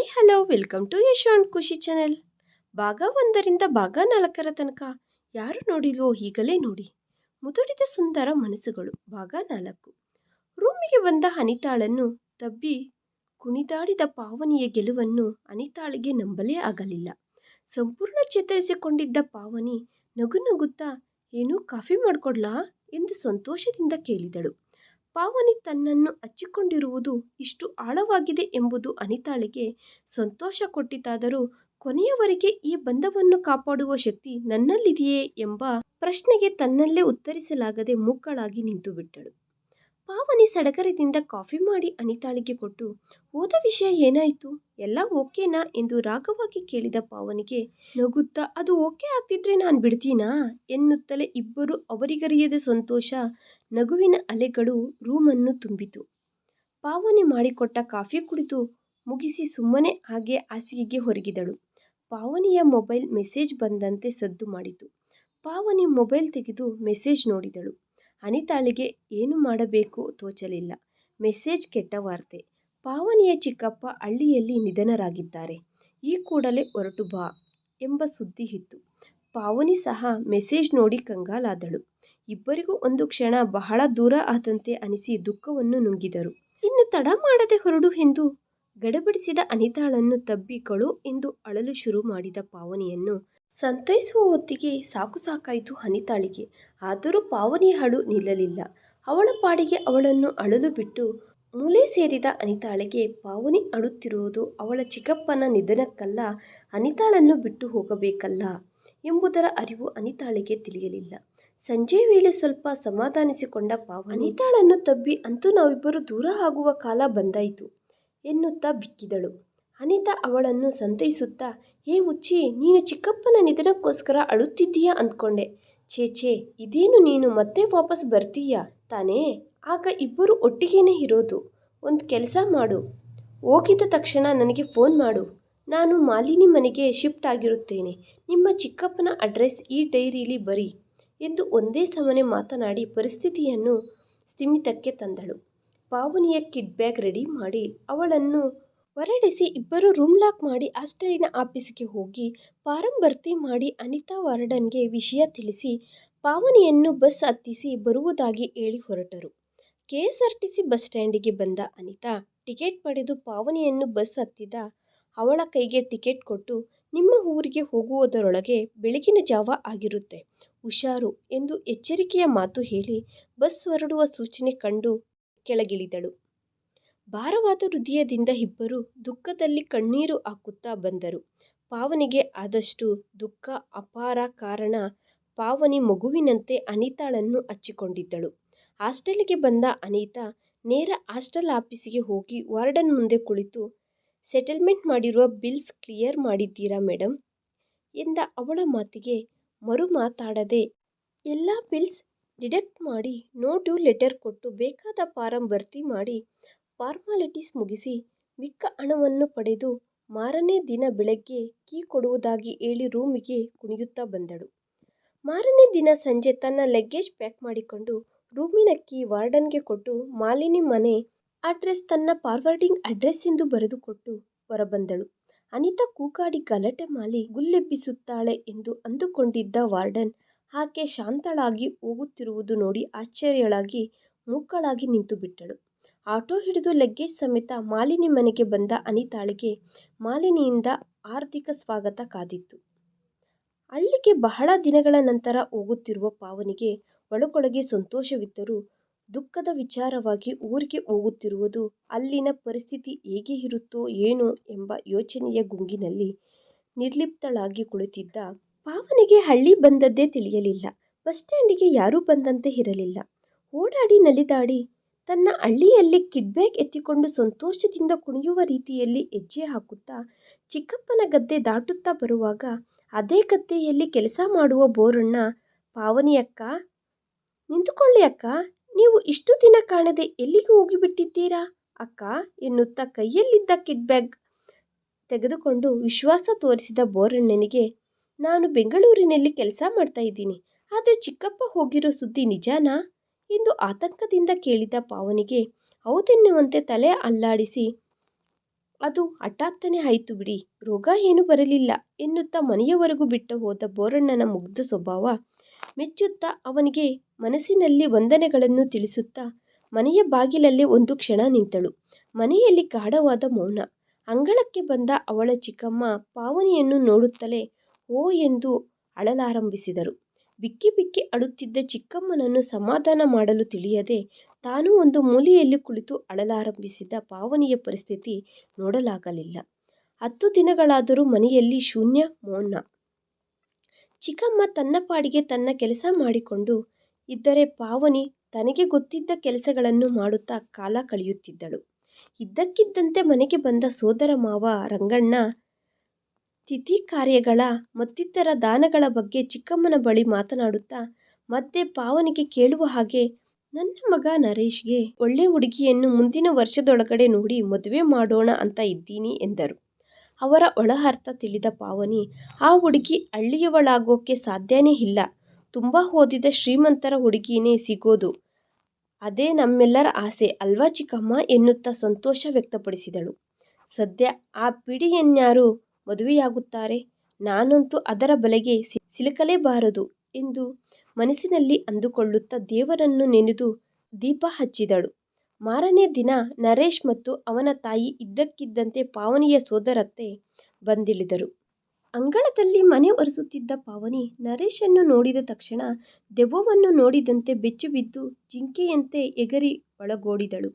Hi, hello, welcome to Yashwant Khushi channel. ಭಾಗ ಒಂದರಿಂದ ಭಾಗ ನಾಲ್ಕರ ತನಕ. ಯಾರು ನೋಡಿಲ್ವೋ ಈಗಲೇ ನೋಡಿ. ಮುದುಡಿದ ಸುಂದರ ಮನಸ್ಸುಗಳು. ಭಾಗ ನಾಲ್ಕು. ರೂಮಿಗೆ ಬಂದ ಅನಿತಾಳನ್ನು ತಬ್ಬಿ ಕುಣಿದಾಡಿದ ಪಾವನಿಯ ಗೆಲುವನ್ನು ಅನಿತಾಳಿಗೆ ನಂಬಲೇ ಆಗಲಿಲ್ಲ. ಸಂಪೂರ್ಣ ಚೇತರಿಸಿಕೊಂಡಿದ್ದ ಪಾವನಿ ನಗು ನಗುತ್ತಾ, ಏನೂ ಕಾಫಿ ಮಾಡಿಕೊಡ್ಲಾ? ಎಂದು ಸಂತೋಷದಿಂದ ಕೇಳಿದಳು. ಪಾವನಿ ತನ್ನನ್ನು ಹಚ್ಚಿಕೊಂಡಿರುವುದು ಇಷ್ಟು ಆಳವಾಗಿದೆ ಎಂಬುದು ಅನಿತಾಳಿಗೆ ಸಂತೋಷ ಕೊಟ್ಟಿತಾದರೂ ಕೊನೆಯವರೆಗೆ ಈ ಬಂಧವನ್ನು ಕಾಪಾಡುವ ಶಕ್ತಿ ನನ್ನಲ್ಲಿದೆಯೇ ಎಂಬ ಪ್ರಶ್ನೆಗೆ ತನ್ನಲ್ಲೇ ಉತ್ತರಿಸಲಾಗದೆ ಮುಕ್ಕಳಾಗಿ ನಿಂತುಬಿಟ್ಟಳು. ಪಾವನಿ ಸಡಗರದಿಂದ ಕಾಫಿ ಮಾಡಿ ಅನಿತಾಳಿಗೆ ಕೊಟ್ಟು, ಹೋದ ವಿಷಯ ಏನಾಯಿತು? ಎಲ್ಲ ಓಕೆನಾ? ಎಂದು ರಾಗವಾಗಿ ಕೇಳಿದ ಪಾವನಿಗೆ, ನಗುತ್ತಾ? ಅದು ಓಕೆ ಆಗ್ತಿದ್ರೆ ನಾನು ಬಿಡ್ತೀನಾ? ಎನ್ನುತ್ತಲೇ ಇಬ್ಬರು ಅವರಿಗರಿಯದ ಸಂತೋಷ ನಗುವಿನ ಅಲೆಗಳು ರೂಮನ್ನು ತುಂಬಿತು. ಪಾವನಿ ಮಾಡಿಕೊಟ್ಟ ಕಾಫಿ ಕುಡಿದು ಮುಗಿಸಿ ಸುಮ್ಮನೆ ಹಾಗೆ ಹಾಸಿಗೆಗೆ ಹೊರಗಿದಳು. ಪಾವನಿಯ ಮೊಬೈಲ್ ಮೆಸೇಜ್ ಬಂದಂತೆ ಸದ್ದು ಮಾಡಿತು. ಪಾವನಿ ಮೊಬೈಲ್ ತೆಗೆದು ಮೆಸೇಜ್ ನೋಡಿದಳು. ಅನಿತಾಳಿಗೆ ಏನು ಮಾಡಬೇಕು ತೋಚಲಿಲ್ಲ. ಮೆಸೇಜ್ ಕೆಟ್ಟ ವಾರ್ತೆ. ಪಾವನಿಯ ಚಿಕ್ಕಪ್ಪ ಹಳ್ಳಿಯಲ್ಲಿ ನಿಧನರಾಗಿದ್ದಾರೆ. ಈ ಕೂಡಲೇ ಹೊರಟು ಬಾ ಎಂಬ ಸುದ್ದಿ ಇತ್ತು. ಪಾವನಿ ಸಹ ಮೆಸೇಜ್ ನೋಡಿ ಕಂಗಾಲಾದಳು. ಇಬ್ಬರಿಗೂ ಒಂದು ಕ್ಷಣ ಬಹಳ ದೂರ ಆದಂತೆ ಅನಿಸಿ ದುಃಖವನ್ನು ನುಂಗಿದರು. ಇನ್ನು ತಡ ಮಾಡದೆ ಹೊರಡು ಎಂದು ಗಡಬಡಿಸಿದ ಅನಿತಾಳನ್ನು ತಬ್ಬಿ ಕಳು ಎಂದು ಅಳಲು ಶುರು ಮಾಡಿದ ಪಾವನಿಯನ್ನು ಸಂತೈಸುವ ಹೊತ್ತಿಗೆ ಸಾಕು ಸಾಕಾಯಿತು ಅನಿತಾಳಿಗೆ. ಆದರೂ ಪಾವನಿಯ ಹಳು ನಿಲ್ಲಲಿಲ್ಲ. ಅವಳ ಪಾಡಿಗೆ ಅವಳನ್ನು ಅಳಲು ಬಿಟ್ಟು ಮೂಲೆ ಸೇರಿದ ಅನಿತಾಳಿಗೆ ಪಾವನಿ ಅಳುತ್ತಿರುವುದು ಅವಳ ಚಿಕ್ಕಪ್ಪನ ನಿಧನಕ್ಕಲ್ಲ, ಅನಿತಾಳನ್ನು ಬಿಟ್ಟು ಹೋಗಬೇಕಲ್ಲ ಎಂಬುದರ ಅರಿವು ಅನಿತಾಳಿಗೆ ತಿಳಿಯಲಿಲ್ಲ. ಸಂಜೆ ವೇಳೆ ಸ್ವಲ್ಪ ಸಮಾಧಾನಿಸಿಕೊಂಡ ಪಾವ ಅನಿತಾಳನ್ನು ತಬ್ಬಿ ಅಂತೂ ನಾವಿಬ್ಬರು ದೂರ ಆಗುವ ಕಾಲ ಬಂದಾಯಿತು ಎನ್ನುತ್ತಾ ಬಿಕ್ಕಿದಳು. ಅನಿತಾ ಅವಳನ್ನು ಸಂತೈಸುತ್ತಾ ಏ ಉಚ್ಚಿ ನೀನು ಚಿಕ್ಕಪ್ಪನ ನಿಧನಕ್ಕೋಸ್ಕರ ಅಳುತ್ತಿದ್ದೀಯಾ? ಅಂದ್ಕೊಂಡೆ. ಛೇ ಇದೇನು ನೀನು ಮತ್ತೆ ವಾಪಸ್ ಬರ್ತೀಯಾ? ತಾನೇ, ಆಗ ಇಬ್ಬರು ಒಟ್ಟಿಗೇನೆ ಇರೋದು. ಒಂದು ಕೆಲಸ ಮಾಡು. ಹೋಗಿದ ತಕ್ಷಣ ನನಗೆ ಫೋನ್ ಮಾಡು. ನಾನು ಮಾಲಿನಿ ಮನೆಗೆ ಶಿಫ್ಟ್ ಆಗಿರುತ್ತೇನೆ. ನಿಮ್ಮ ಚಿಕ್ಕಪ್ಪನ ಅಡ್ರೆಸ್ ಈ ಡೈರಿಲಿ ಬರಿ. ಎಂದು ಒಂದೇ ಸಮನೆ ಮಾತನಾಡಿ ಪರಿಸ್ಥಿತಿಯನ್ನು ಸ್ಥಿಮಿತಕ್ಕೆ ತಂದಳು. ಪಾವನಿಯ ಕಿಡ್ ಬ್ಯಾಗ್ ರೆಡಿ ಮಾಡಿ ಅವಳನ್ನು ಹೊರಡಿಸಿ ಇಬ್ಬರು ರೂಮ್ ಲಾಕ್ ಮಾಡಿ ಹಾಸ್ಟೆಲಿನ ಆಫೀಸಿಗೆ ಹೋಗಿ ಫಾರಂ ಭರ್ತಿ ಮಾಡಿ ಅನಿತಾ ವಾರ್ಡನ್ಗೆ ವಿಷಯ ತಿಳಿಸಿ ಪಾವನಿಯನ್ನು ಬಸ್ ಹತ್ತಿಸಿ ಬರುವುದಾಗಿ ಹೇಳಿ ಹೊರಟರು. K S R T C bus ಸ್ಟ್ಯಾಂಡಿಗೆ ಬಂದ ಅನಿತಾ, ಟಿಕೆಟ್ ಪಡೆದು ಪಾವನಿಯನ್ನು ಬಸ್ ಹತ್ತಿದ ಅವಳ ಕೈಗೆ ಟಿಕೆಟ್ ಕೊಟ್ಟು ನಿಮ್ಮ ಊರಿಗೆ ಹೋಗುವುದರೊಳಗೆ ಬೆಳಗಿನ ಜಾವ ಆಗಿರುತ್ತೆ. ಹುಷಾರು ಎಂದು ಎಚ್ಚರಿಕೆಯ ಮಾತು ಹೇಳಿ ಬಸ್ ಹೊರಡುವ ಸೂಚನೆ ಕಂಡು ಕೆಳಗಿಳಿದಳು. ಭಾರವಾದ ಹೃದಯದಿಂದ ಇಬ್ಬರು ದುಃಖದಲ್ಲಿ ಕಣ್ಣೀರು ಹಾಕುತ್ತಾ ಬಂದರು. ಪಾವನಿಗೆ ಆದಷ್ಟು ದುಃಖ ಅಪಾರ ಕಾರಣ ಪಾವನಿ ಮಗುವಿನಂತೆ ಅನಿತಾಳನ್ನು ಹಚ್ಚಿಕೊಂಡಿದ್ದಳು. ಹಾಸ್ಟೆಲಿಗೆ ಬಂದ ಅನಿತಾ ನೇರ ಹಾಸ್ಟೆಲ್ ಆಫೀಸಿಗೆ ಹೋಗಿ ವಾರ್ಡನ್ ಮುಂದೆ ಕುಳಿತು, ಸೆಟಲ್ಮೆಂಟ್ ಮಾಡಿರುವ ಬಿಲ್ಸ್ ಕ್ಲಿಯರ್ ಮಾಡಿದ್ದೀರಾ ಮೇಡಮ್ ಎಂದ ಅವಳ ಮಾತಿಗೆ ಮರು ಮಾತಾಡದೆ ಎಲ್ಲ ಬಿಲ್ಸ್ ಡಿಡಕ್ಟ್ ಮಾಡಿ ನೋ ಡ್ಯೂ ಲೆಟರ್ ಕೊಟ್ಟು ಬೇಕಾದ ಫಾರಂ ಭರ್ತಿ ಮಾಡಿ ಫಾರ್ಮಾಲಿಟೀಸ್ ಮುಗಿಸಿ ಮಿಕ್ಕ ಹಣವನ್ನು ಪಡೆದು ಮಾರನೇ ದಿನ ಬೆಳಗ್ಗೆ ಕೀ ಕೊಡುವುದಾಗಿ ಹೇಳಿ ರೂಮಿಗೆ ಕುಣಿಯುತ್ತಾ ಬಂದಳು. ಮಾರನೇ ದಿನ ಸಂಜೆ ತನ್ನ ಲಗೇಜ್ ಪ್ಯಾಕ್ ಮಾಡಿಕೊಂಡು ರೂಮಿನ ಕೀ ವಾರ್ಡನ್ಗೆ ಕೊಟ್ಟು ಮಾಲಿನಿ ಮನೆ ಅಡ್ರೆಸ್ ತನ್ನ ಫಾರ್ವರ್ಡಿಂಗ್ ಅಡ್ರೆಸ್ ಎಂದು ಬರೆದುಕೊಟ್ಟು ಹೊರಬಂದಳು. ಅನಿತಾ ಕೂಗಾಡಿ ಗಲಾಟೆ ಮಾಡಿ ಗುಲ್ಲೆಬ್ಬಿಸುತ್ತಾಳೆ ಎಂದು ಅಂದುಕೊಂಡಿದ್ದ ವಾರ್ಡನ್. ಆಕೆ ಶಾಂತಳಾಗಿ ಹೋಗುತ್ತಿರುವುದು ನೋಡಿ ಆಶ್ಚರ್ಯಳಾಗಿ ಮೂಕಳಾಗಿ ನಿಂತುಬಿಟ್ಟಳು. ಆಟೋ ಹಿಡಿದು ಲಗ್ಗೇಜ್ ಸಮೇತ ಮಾಲಿನಿ ಮನೆಗೆ ಬಂದ ಅನಿತಾಳಿಗೆ ಮಾಲಿನಿಯಿಂದ ಆರ್ಥಿಕ ಸ್ವಾಗತ ಕಾದಿತ್ತು. ಹಳ್ಳಿಗೆ ಬಹಳ ದಿನಗಳ ನಂತರ ಹೋಗುತ್ತಿರುವ ಪಾವನಿಗೆ ಒಳಗೊಳಗೆ ಸಂತೋಷವಿದ್ದರೂ ದುಃಖದ ವಿಚಾರವಾಗಿ ಊರಿಗೆ ಹೋಗುತ್ತಿರುವುದು ಅಲ್ಲಿನ ಪರಿಸ್ಥಿತಿ ಹೇಗೆ ಇರುತ್ತೋ ಏನೋ ಎಂಬ ಯೋಚನೆಯ ಗುಂಗಿನಲ್ಲಿ ನಿರ್ಲಿಪ್ತಳಾಗಿ ಕುಳಿತಿದ್ದ ಪಾವನಿಗೆ ಹಳ್ಳಿ ಬಂದದ್ದೇ ತಿಳಿಯಲಿಲ್ಲ. ಬಸ್ ಸ್ಟ್ಯಾಂಡಿಗೆ ಯಾರೂ ಬಂದಂತೆ ಇರಲಿಲ್ಲ. ಓಡಾಡಿ ನಲಿದಾಡಿ ತನ್ನ ಹಳ್ಳಿಯಲ್ಲಿ ಕಿಡ್ಬ್ಯಾಗ್ ಎತ್ತಿಕೊಂಡು ಸಂತೋಷದಿಂದ ಕುಣಿಯುವ ರೀತಿಯಲ್ಲಿ ಹೆಜ್ಜೆ ಹಾಕುತ್ತಾ ಚಿಕ್ಕಪ್ಪನ ಗದ್ದೆ ದಾಟುತ್ತಾ ಬರುವಾಗ ಅದೇ ಗದ್ದೆಯಲ್ಲಿ ಕೆಲಸ ಮಾಡುವ ಬೋರಣ್ಣ ಪಾವನಿ ಅಕ್ಕ ನಿಂತುಕೊಳ್ಳಿ ಅಕ್ಕ? ನೀವು ಇಷ್ಟು ದಿನ ಕಾಣದೆ ಎಲ್ಲಿಗೆ ಹೋಗಿಬಿಟ್ಟಿದ್ದೀರಾ? ಅಕ್ಕ ಎನ್ನುತ್ತಾ ಕೈಯಲ್ಲಿದ್ದ ಕಿಡ್ ಬ್ಯಾಗ್ ತೆಗೆದುಕೊಂಡು ವಿಶ್ವಾಸ ತೋರಿಸಿದ ಬೋರಣ್ಣನಿಗೆ, ನಾನು ಬೆಂಗಳೂರಿನಲ್ಲಿ ಕೆಲಸ ಮಾಡ್ತಾ ಇದ್ದೀನಿ. ಆದರೆ ಚಿಕ್ಕಪ್ಪ ಹೋಗಿರೋ ಸುದ್ದಿ ನಿಜಾನಾ? ಎಂದು ಆತಂಕದಿಂದ ಕೇಳಿದ ಪಾವನಿಗೆ, ಹೌದೆನ್ನುವಂತೆ ತಲೆ ಅಲ್ಲಾಡಿಸಿ, ಅದು ಹಠಾತ್ತನೆ ಆಯಿತು ಬಿಡಿ. ರೋಗ ಏನೂ ಬರಲಿಲ್ಲ ಎನ್ನುತ್ತಾ ಮನೆಯವರೆಗೂ ಬಿಟ್ಟು ಹೋದ ಬೋರಣ್ಣನ ಮುಗ್ಧ ಸ್ವಭಾವ ಮೆಚ್ಚುತ್ತಾ ಅವನಿಗೆ ಮನಸ್ಸಿನಲ್ಲಿ ವಂದನೆಗಳನ್ನು ತಿಳಿಸುತ್ತಾ ಮನೆಯ ಬಾಗಿಲಲ್ಲಿ ಒಂದು ಕ್ಷಣ ನಿಂತಳು. ಮನೆಯಲ್ಲಿ ಗಾಢವಾದ ಮೌನ. ಅಂಗಳಕ್ಕೆ ಬಂದ ಅವಳ ಚಿಕ್ಕಮ್ಮ ಪಾವನಿಯನ್ನು ನೋಡುತ್ತಲೇ ಓ ಎಂದು ಅಳಲಾರಂಭಿಸಿದರು. ಬಿಕ್ಕಿ ಬಿಕ್ಕಿ ಅಳುತ್ತಿದ್ದ ಚಿಕ್ಕಮ್ಮನನ್ನು ಸಮಾಧಾನ ಮಾಡಲು ತಿಳಿಯದೆ ತಾನೂ ಒಂದು ಮೂಲೆಯಲ್ಲಿ ಕುಳಿತು ಅಳಲಾರಂಭಿಸಿದ ಪಾವನಿಯ ಪರಿಸ್ಥಿತಿ ನೋಡಲಾಗಲಿಲ್ಲ. ಹತ್ತು ದಿನಗಳಾದರೂ ಮನೆಯಲ್ಲಿ ಶೂನ್ಯ, ಮೌನ. ಚಿಕ್ಕಮ್ಮ ತನ್ನ ಪಾಡಿಗೆ ತನ್ನ ಕೆಲಸ ಮಾಡಿಕೊಂಡು ಇದ್ದರೆ ಪಾವನಿ ತನಗೆ ಗೊತ್ತಿದ್ದ ಕೆಲಸಗಳನ್ನು ಮಾಡುತ್ತಾ ಕಾಲ ಕಳೆಯುತ್ತಿದ್ದಳು. ಇದ್ದಕ್ಕಿದ್ದಂತೆ ಮನೆಗೆ ಬಂದ ಸೋದರ ಮಾವ ರಂಗಣ್ಣ ತಿಥಿ ಕಾರ್ಯಗಳ ಮತ್ತಿತರ ದಾನಗಳ ಬಗ್ಗೆ ಚಿಕ್ಕಮ್ಮನ ಬಳಿ ಮಾತನಾಡುತ್ತಾ ಮತ್ತೆ ಪಾವನಿಗೆ ಕೇಳುವ ಹಾಗೆ, ನನ್ನ ಮಗ ನರೇಶ್ಗೆ ಒಳ್ಳೆ ಹುಡುಗಿಯನ್ನು ಮುಂದಿನ ವರ್ಷದೊಳಗಡೆ ನೋಡಿ ಮದುವೆ ಮಾಡೋಣ ಅಂತ ಇದ್ದೀನಿ ಎಂದರು. ಅವರ ಒಳಅರ್ಥ ತಿಳಿದ ಪಾವನಿ, ಆ ಹುಡುಗಿ ಹಳ್ಳಿಯವಳಾಗೋಕೆ ಸಾಧ್ಯನೇ ಇಲ್ಲ. ತುಂಬ ಓದಿದ ಶ್ರೀಮಂತರ ಹುಡುಗಿನೇ ಸಿಗೋದು. ಅದೇ ನಮ್ಮೆಲ್ಲರ ಆಸೆ ಅಲ್ವಾ ಚಿಕ್ಕಮ್ಮ ಎನ್ನುತ್ತಾ ಸಂತೋಷ ವ್ಯಕ್ತಪಡಿಸಿದಳು. ಸದ್ಯ ಆ ಪಿಡಿಯನ್ಯಾರು ಮದುವೆಯಾಗುತ್ತಾರೆ. ನಾನಂತೂ ಅದರ ಬಲೆಗೆ ಸಿಲುಕಲೇಬಾರದು ಎಂದು ಮನಸ್ಸಿನಲ್ಲಿ ಅಂದುಕೊಳ್ಳುತ್ತಾ ದೇವರನ್ನು ನೆನೆದು ದೀಪ ಹಚ್ಚಿದಳು. ಮಾರನೇ ದಿನ ನರೇಶ್ ಮತ್ತು ಅವನ ತಾಯಿ ಇದ್ದಕ್ಕಿದ್ದಂತೆ ಪಾವನಿಯ ಸೋದರತ್ತೆ ಬಂದಿಳಿದರು. ಅಂಗಳದಲ್ಲಿ ಮನೆ ಒರೆಸುತ್ತಿದ್ದ ಪಾವನಿ ನರೇಶನ್ನು ನೋಡಿದ ತಕ್ಷಣ ದೆವ್ವವನ್ನು ನೋಡಿದಂತೆ ಬೆಚ್ಚಿಬಿದ್ದು ಜಿಂಕೆಯಂತೆ ಎಗರಿ ಒಳಗೋಡಿದಳು.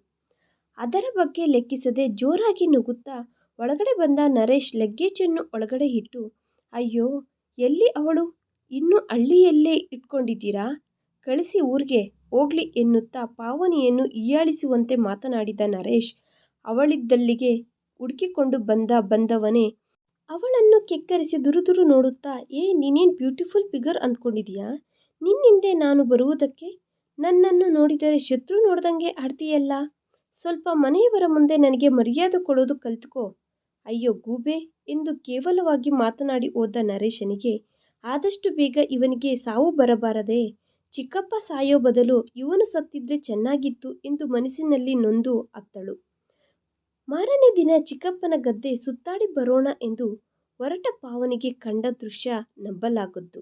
ಅದರ ಬಗ್ಗೆ ಲೆಕ್ಕಿಸದೆ ಜೋರಾಗಿ ನಗುತ್ತಾ ಒಳಗಡೆ ಬಂದ ನರೇಶ್ ಲಗ್ಗೇಜನ್ನು ಒಳಗಡೆ ಇಟ್ಟು, ಅಯ್ಯೋ, ಎಲ್ಲಿ ಅವಳು ಇನ್ನೂ ಹಳ್ಳಿಯಲ್ಲೇ ಇಟ್ಕೊಂಡಿದ್ದೀರಾ ಕಳಿಸಿ ಊರ್ಗೆ ಹೋಗ್ಲಿ ಎನ್ನುತ್ತಾ ಪಾವನಿಯನ್ನು ಹೀಯಾಳಿಸುವಂತೆ ಮಾತನಾಡಿದ ನರೇಶ್, ಅವಳಿದ್ದಲ್ಲಿಗೆ ಹುಡುಕಿಕೊಂಡು ಬಂದ ಬಂದವನೇ, ಅವಳನ್ನು ಕೆಕ್ಕರಿಸಿ ದುರುದುರು ನೋಡುತ್ತಾ, ಏ, ನೀನೇನು ಬ್ಯೂಟಿಫುಲ್ ಫಿಗರ್ ಅಂದ್ಕೊಂಡಿದೀಯಾ? ನಿನ್ನಿಂದೆ ನಾನು ಬರುವುದಕ್ಕೆ? ನನ್ನನ್ನು ನೋಡಿದರೆ ಶತ್ರು ನೋಡ್ದಂಗೆ ಆಡ್ತೀಯಲ್ಲ? ಸ್ವಲ್ಪ ಮನೆಯವರ ಮುಂದೆ ನನಗೆ ಮರ್ಯಾದೆ ಕೊಡೋದು ಕಲ್ತ್ಕೋ. ಅಯ್ಯೋ, ಗೂಬೆ, ಎಂದು ಕೇವಲವಾಗಿ ಮಾತನಾಡಿ ಹೋದ ನರೇಶನಿಗೆ, ಆದಷ್ಟು ಬೇಗ ಇವನಿಗೆ ಸಾವು ಬರಬಾರದೇ. ಚಿಕ್ಕಪ್ಪ ಸಾಯೋ ಬದಲು ಇವನು ಸತ್ತಿದ್ರೆ ಚೆನ್ನಾಗಿತ್ತು ಎಂದು ಮನಸ್ಸಿನಲ್ಲಿ ನೊಂದು ಅತ್ತಳು. ಮಾರನೇ ದಿನ ಚಿಕ್ಕಪ್ಪನ ಗದ್ದೆ ಸುತ್ತಾಡಿ ಬರೋಣ ಎಂದು ಹೊರಟ ಪಾವನಿಗೆ ಕಂಡ ದೃಶ್ಯ ನಂಬಲಾಗದ್ದು.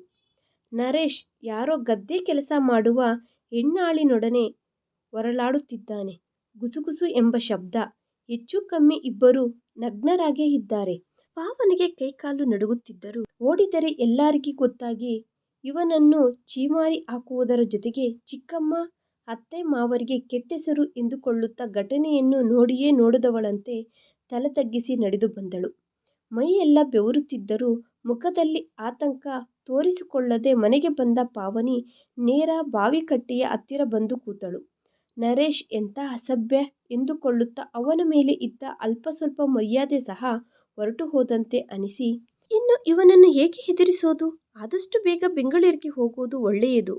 ನರೇಶ್ ಯಾರೋ ಗದ್ದೆ ಕೆಲಸ ಮಾಡುವ ಹೆಣ್ಣಾಳಿನೊಡನೆ ಹೊರಳಾಡುತ್ತಿದ್ದಾನೆ. ಗುಸುಗುಸು ಎಂಬ ಶಬ್ದ. ಹೆಚ್ಚು ಕಮ್ಮಿ ಇಬ್ಬರು ನಗ್ನರಾಗೇ ಇದ್ದಾರೆ. ಪಾವನಿಗೆ ಕೈಕಾಲು ನಡುಗುತ್ತಿದ್ದರು ಓಡಿದರೆ ಎಲ್ಲರಿಗೂ ಗೊತ್ತಾಗಿ ಇವನನ್ನು ಛೀಮಾರಿ ಹಾಕುವುದರ ಜೊತೆಗೆ ಚಿಕ್ಕಮ್ಮ ಅತ್ತೆ ಮಾವರಿಗೆ ಕೆಟ್ಟೆಸರು ಎಂದುಕೊಳ್ಳುತ್ತಾ ಘಟನೆಯನ್ನು ನೋಡಿಯೇ ನೋಡದವಳಂತೆ ತಲೆ ತಗ್ಗಿಸಿ ನಡೆದು ಬಂದಳು. ಮೈಯೆಲ್ಲ ಬೆವರುತ್ತಿದ್ದರೂ ಮುಖದಲ್ಲಿ ಆತಂಕ ತೋರಿಸಿಕೊಳ್ಳದೆ ಮನೆಗೆ ಬಂದ ಪಾವನಿ ನೇರ ಬಾವಿಕಟ್ಟೆಯ ಹತ್ತಿರ ಬಂದು ಕೂತಳು. ನರೇಶ್ ಎಂತ ಅಸಭ್ಯ ಎಂದುಕೊಳ್ಳುತ್ತಾ ಅವನ ಮೇಲೆ ಇದ್ದ ಅಲ್ಪ ಸ್ವಲ್ಪ ಮರ್ಯಾದೆ ಸಹ ಹೊರಟು ಹೋದಂತೆ ಅನಿಸಿ ಇನ್ನು ಇವನನ್ನು ಏಕೆ ಹೆದರಿಸೋದು ಆದಷ್ಟು ಬೇಗ ಬೆಂಗಳೂರಿಗೆ ಹೋಗುವುದು ಒಳ್ಳೆಯದು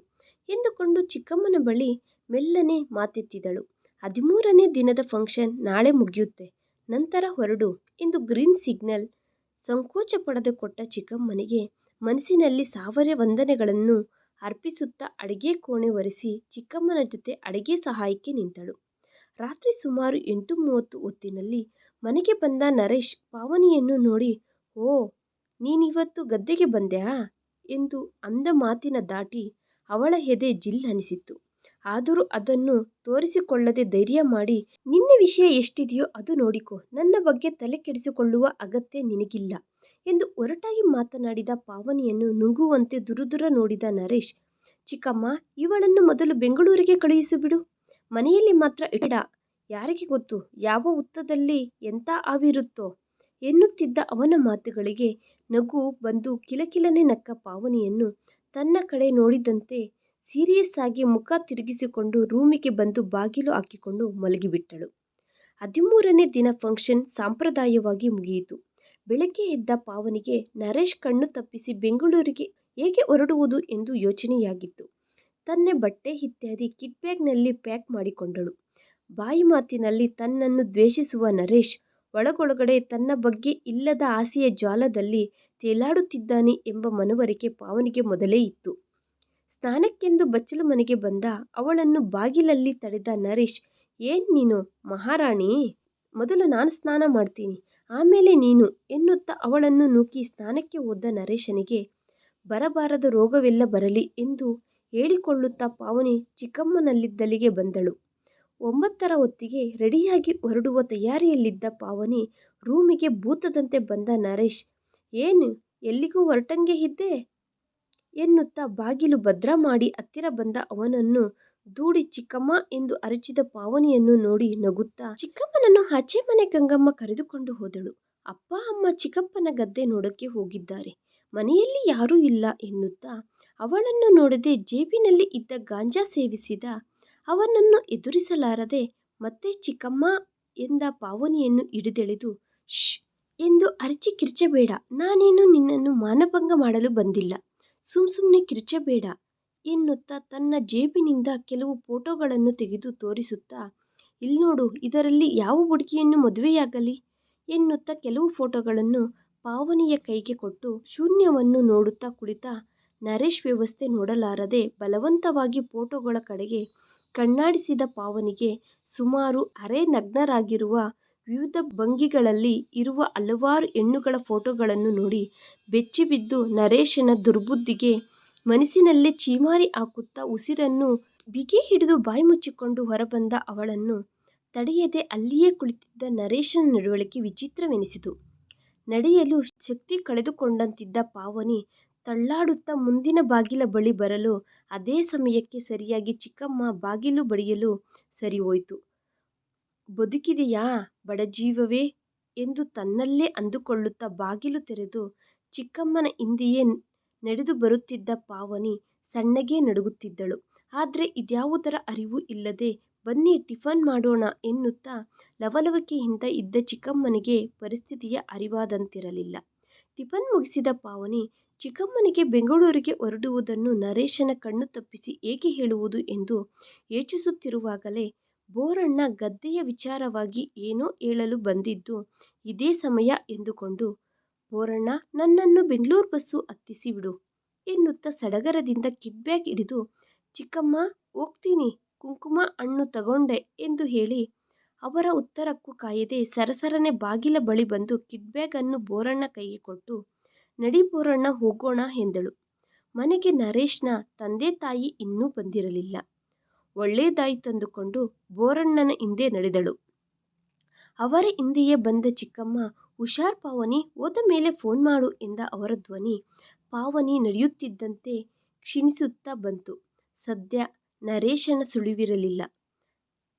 ಎಂದುಕೊಂಡು ಚಿಕ್ಕಮ್ಮನ ಬಳಿ ಮೆಲ್ಲನೆ ಮಾತೆತ್ತಿದಳು. ಹದಿಮೂರನೇ ದಿನದ ಫಂಕ್ಷನ್ ನಾಳೆ ಮುಗಿಯುತ್ತೆ. ನಂತರ ಹೊರಡು ಎಂದು ಗ್ರೀನ್ ಸಿಗ್ನಲ್ ಸಂಕೋಚಪಡದೆ ಕೊಟ್ಟ ಚಿಕ್ಕಮ್ಮನಿಗೆ ಮನಸ್ಸಿನಲ್ಲಿ ಸಾವಿರ ವಂದನೆಗಳನ್ನು ಅರ್ಪಿಸುತ್ತಾ ಅಡಿಗೆ ಕೋಣೆ ಒರೆಸಿ ಚಿಕ್ಕಮ್ಮನ ಜೊತೆ ಅಡಿಗೆ ಸಹಾಯಕ್ಕೆ ನಿಂತಳು. ರಾತ್ರಿ ಸುಮಾರು ಎಂಟು ಮೂವತ್ತು ಹೊತ್ತಿನಲ್ಲಿ ಮನೆಗೆ ಬಂದ ನರೇಶ್ ಪಾವನಿಯನ್ನು ನೋಡಿ, ಓ ನೀನಿವತ್ತು ಗದ್ದೆಗೆ ಬಂದ್ಯಾ ಎಂದು ಅಂದ ಮಾತಿನ ದಾಟಿ ಅವಳ ಎದೆ ಜಿಲ್ ಅನಿಸಿತ್ತು. ಆದರೂ ಅದನ್ನು ತೋರಿಸಿಕೊಳ್ಳದೆ ಧೈರ್ಯ ಮಾಡಿ, ನಿನ್ನ ವಿಷಯ ಎಷ್ಟಿದೆಯೋ ಅದು ನೋಡಿಕೋ, ನನ್ನ ಬಗ್ಗೆ ತಲೆ ಕೆಡಿಸಿಕೊಳ್ಳುವ ಅಗತ್ಯ ನಿನಗಿಲ್ಲ ಎಂದು ಒರಟಾಗಿ ಮಾತನಾಡಿದ ಪಾವನಿಯನ್ನು ನುಂಗುವಂತೆ ದುರುದುರ ನೋಡಿದ ನರೇಶ್, ಚಿಕ್ಕಮ್ಮ, ಇವಳನ್ನು ಮೊದಲು ಬೆಂಗಳೂರಿಗೆ ಕಳುಹಿಸಿಬಿಡು. ಮನೆಯಲ್ಲಿ ಮಾತ್ರ ಇಡ. ಯಾರಿಗೆ ಗೊತ್ತು, ಯಾವ ಹುತ್ತದಲ್ಲಿ ಎಂಥ ಆವಿರುತ್ತೋ ಎನ್ನುತ್ತಿದ್ದ ಅವನ ಮಾತುಗಳಿಗೆ ನಗು ಬಂದು ಕಿಲಕಿಲನೆ ನಕ್ಕ ಪಾವನಿಯನ್ನು ತನ್ನ ಕಡೆ ನೋಡಿದಂತೆ ಸೀರಿಯಸ್ ಆಗಿ ಮುಖ ತಿರುಗಿಸಿಕೊಂಡು ರೂಮಿಗೆ ಬಂದು ಬಾಗಿಲು ಹಾಕಿಕೊಂಡು ಮಲಗಿಬಿಟ್ಟಳು. ಹದಿಮೂರನೇ ದಿನ ಫಂಕ್ಷನ್ ಸಾಂಪ್ರದಾಯವಾಗಿ ಮುಗಿಯಿತು. ಬೆಳಗ್ಗೆ ಎದ್ದ ಪಾವನಿಗೆ ನರೇಶ್ ಕಣ್ಣು ತಪ್ಪಿಸಿ ಬೆಂಗಳೂರಿಗೆ ಹೇಗೆ ಹೊರಡುವುದು ಎಂದು ಯೋಚನೆಯಾಗಿತ್ತು. ತನ್ನ ಬಟ್ಟೆ ಇತ್ಯಾದಿ ಕಿಟ್ ಬ್ಯಾಗಿನಲ್ಲಿ ಪ್ಯಾಕ್ ಮಾಡಿಕೊಂಡಳು. ಬಾಯಿ ಮಾತಿನಲ್ಲಿ ತನ್ನನ್ನು ದ್ವೇಷಿಸುವ ನರೇಶ್ ಒಳಗೊಳಗಡೆ ತನ್ನ ಬಗ್ಗೆ ಇಲ್ಲದ ಆಸೆಯ ಜಾಲದಲ್ಲಿ ತೇಲಾಡುತ್ತಿದ್ದಾನೆ ಎಂಬ ಮನವರಿಕೆ ಪಾವನಿಗೆ ಮೊದಲೇ ಇತ್ತು. ಸ್ನಾನಕ್ಕೆಂದು ಬಚ್ಚಲು ಮನೆಗೆ ಬಂದ ಅವಳನ್ನು ಬಾಗಿಲಲ್ಲಿ ತಡೆದ ನರೇಶ್, ಏನ್ ನೀನು ಮಹಾರಾಣಿ? ಮೊದಲು ನಾನು ಸ್ನಾನ ಮಾಡ್ತೀನಿ, ಆಮೇಲೆ ನೀನು ಎನ್ನುತ್ತಾ ಅವಳನ್ನು ನೂಕಿ ಸ್ನಾನಕ್ಕೆ ಹೋದ ನರೇಶನಿಗೆ, ಬರಬಾರದ ರೋಗವೆಲ್ಲ ಬರಲಿ ಎಂದು ಹೇಳಿಕೊಳ್ಳುತ್ತಾ ಪಾವನಿ ಚಿಕ್ಕಮ್ಮನಲ್ಲಿದ್ದಲ್ಲಿಗೆ ಬಂದಳು. ಒಂಬತ್ತರ ಹೊತ್ತಿಗೆ ರೆಡಿಯಾಗಿ ಹೊರಡುವ ತಯಾರಿಯಲ್ಲಿದ್ದ ಪಾವನಿ ರೂಮಿಗೆ ಭೂತದಂತೆ ಬಂದ ನರೇಶ್, ಏನು, ಎಲ್ಲಿಗೂ ಹೊರಟಂಗೆ ಇದ್ದೆ ಎನ್ನುತ್ತಾ ಬಾಗಿಲು ಭದ್ರ ಮಾಡಿ ಹತ್ತಿರ ಬಂದ ಅವನನ್ನು ದೂಡಿ ಚಿಕ್ಕಮ್ಮ ಎಂದು ಅರಚಿದ ಪಾವನಿಯನ್ನು ನೋಡಿ ನಗುತ್ತಾ ಚಿಕ್ಕಮ್ಮನನ್ನು ಆಚೆ ಮನೆ ಗಂಗಮ್ಮ ಕರೆದುಕೊಂಡು ಹೋದಳು. ಅಪ್ಪ, ಅಮ್ಮ, ಚಿಕ್ಕಪ್ಪನ ಗದ್ದೆ ನೋಡಕ್ಕೆ ಹೋಗಿದ್ದಾರೆ. ಮನೆಯಲ್ಲಿ ಯಾರೂ ಇಲ್ಲ ಎನ್ನುತ್ತಾ ಅವಳನ್ನು ನೋಡದೆ ಜೇಬಿನಲ್ಲಿ ಇದ್ದ ಗಾಂಜಾ ಸೇವಿಸಿದ ಅವನನ್ನು ಎದುರಿಸಲಾರದೆ ಮತ್ತೆ ಚಿಕ್ಕಮ್ಮ ಎಂದ ಪಾವನಿಯನ್ನು ಹಿಡಿದೆಳೆದು ಶ್ ಎಂದು ಅರಚಿ ಕಿರ್ಚಬೇಡ. ನಾನೇನು ನಿನ್ನನ್ನು ಮಾನಭಂಗ ಮಾಡಲು ಬಂದಿಲ್ಲ. ಸುಮ್ ಸುಮ್ನೆ ಕಿರ್ಚಬೇಡ ಎನ್ನುತ್ತಾ ತನ್ನ ಜೇಬಿನಿಂದ ಕೆಲವು ಫೋಟೋಗಳನ್ನು ತೆಗೆದು ತೋರಿಸುತ್ತಾ ಇಲ್ನೋಡು ಇದರಲ್ಲಿ ಯಾವ ಹುಡುಗಿಯನ್ನು ಮದುವೆಯಾಗಲಿ? ಎನ್ನುತ್ತಾ ಕೆಲವು ಫೋಟೋಗಳನ್ನು ಪಾವನಿಯ ಕೈಗೆ ಕೊಟ್ಟು ಶೂನ್ಯವನ್ನು ನೋಡುತ್ತಾ ಕುಳಿತ ನರೇಶ್ ವ್ಯವಸ್ಥೆ ನೋಡಲಾರದೆ ಬಲವಂತವಾಗಿ ಫೋಟೋಗಳ ಕಡೆಗೆ ಕಣ್ಣಾಡಿಸಿದ ಪಾವನಿಗೆ ಸುಮಾರು ಅರೆ ನಗ್ನರಾಗಿರುವ ವಿವಿಧ ಭಂಗಿಗಳಲ್ಲಿ ಇರುವ ಹಲವಾರು ಹೆಣ್ಣುಗಳ ಫೋಟೋಗಳನ್ನು ನೋಡಿ ಬೆಚ್ಚಿಬಿದ್ದು ನರೇಶನ ದುರ್ಬುದ್ಧಿಗೆ ಮನಸ್ಸಿನಲ್ಲೇ ಚೀಮಾರಿ ಹಾಕುತ್ತಾ ಉಸಿರನ್ನು ಬಿಗಿ ಹಿಡಿದು ಬಾಯಿ ಮುಚ್ಚಿಕೊಂಡು ಹೊರಬಂದ ಅವಳನ್ನು ತಡೆಯದೆ ಅಲ್ಲಿಯೇ ಕುಳಿತಿದ್ದ ನರೇಶನ ನಡವಳಿಕೆ ವಿಚಿತ್ರವೆನಿಸಿತು. ನಡೆಯಲು ಶಕ್ತಿ ಕಳೆದುಕೊಂಡಂತಿದ್ದ ಪಾವನಿ ತಳ್ಳಾಡುತ್ತಾ ಮುಂದಿನ ಬಾಗಿಲ ಬಳಿ ಬರಲು, ಅದೇ ಸಮಯಕ್ಕೆ ಸರಿಯಾಗಿ ಚಿಕ್ಕಮ್ಮ ಬಾಗಿಲು ಬಡಿಯಲು ಸರಿಹೋಯ್ತು. ಬದುಕಿದೆಯಾ ಬಡಜೀವವೇ ಎಂದು ತನ್ನಲ್ಲೇ ಅಂದುಕೊಳ್ಳುತ್ತಾ ಬಾಗಿಲು ತೆರೆದು ಚಿಕ್ಕಮ್ಮನ ಹಿಂದೆಯೇ ನಡೆದು ಬರುತ್ತಿದ್ದ ಪಾವನಿ ಸಣ್ಣಗೆ ನಡುಗುತ್ತಿದ್ದಳು. ಆದರೆ ಇದ್ಯಾವುದರ ಅರಿವು ಇಲ್ಲದೆ ಬನ್ನಿ ಟಿಫನ್ ಮಾಡೋಣ ಎನ್ನುತ್ತಾ ಲವಲವಿಕೆಯಿಂದ ಇದ್ದ ಚಿಕ್ಕಮ್ಮನಿಗೆ ಪರಿಸ್ಥಿತಿಯ ಅರಿವಾದಂತಿರಲಿಲ್ಲ. ಟಿಫನ್ ಮುಗಿಸಿದ ಪಾವನಿ ಚಿಕ್ಕಮ್ಮನಿಗೆ ಬೆಂಗಳೂರಿಗೆ ಹೊರಡುವುದನ್ನು ನರೇಶನ ಕಣ್ಣು ತಪ್ಪಿಸಿ ಏಕೆ ಹೇಳುವುದು ಎಂದು ಯೋಚಿಸುತ್ತಿರುವಾಗಲೇ ಬೋರಣ್ಣ ಗದ್ದೆಯ ವಿಚಾರವಾಗಿ ಏನೋ ಹೇಳಲು ಬಂದಿದ್ದು ಇದೇ ಸಮಯ ಎಂದುಕೊಂಡು, ಬೋರಣ್ಣ, ನನ್ನನ್ನು ಬೆಂಗಳೂರು ಬಸ್ಸು ಹತ್ತಿಸಿ ಬಿಡು ಎನ್ನುತ್ತಾ ಸಡಗರದಿಂದ ಕಿಡ್ಬ್ಯಾಗ್ ಹಿಡಿದು, ಚಿಕ್ಕಮ್ಮ, ಹೋಗ್ತೀನಿ, ಕುಂಕುಮ ಹಣ್ಣು ತಗೊಂಡೆ ಎಂದು ಹೇಳಿ ಅವರ ಉತ್ತರಕ್ಕೂ ಕಾಯದೆ ಸರಸರನೆ ಬಾಗಿಲ ಬಳಿ ಬಂದು ಕಿಟ್ ಬ್ಯಾಗ್ ಅನ್ನು ಬೋರಣ್ಣ ಕೈಗೆ ಕೊಟ್ಟು, ನಡಿ ಬೋರಣ್ಣ, ಹೋಗೋಣ ಎಂದಳು. ಮನೆಗೆ ನರೇಶ್ನ ತಂದೆ ತಾಯಿ ಇನ್ನೂ ಬಂದಿರಲಿಲ್ಲ. ಒಳ್ಳೆದಾಯಿತೆಂದುಕೊಂಡು ಬೋರಣ್ಣನ ಹಿಂದೆ ನಡೆದಳು. ಅವರ ಹಿಂದೆಯೇ ಬಂದ ಚಿಕ್ಕಮ್ಮ, ಹುಷಾರ್ ಪಾವನಿ, ಹೋದ ಮೇಲೆ ಫೋನ್ ಮಾಡು ಎಂದ ಅವರ ಧ್ವನಿ ಪಾವನಿ ನಡೆಯುತ್ತಿದ್ದಂತೆ ಕ್ಷೀಣಿಸುತ್ತಾ ಬಂತು. ಸದ್ಯ ನರೇಶನ ಸುಳಿವಿರಲಿಲ್ಲ.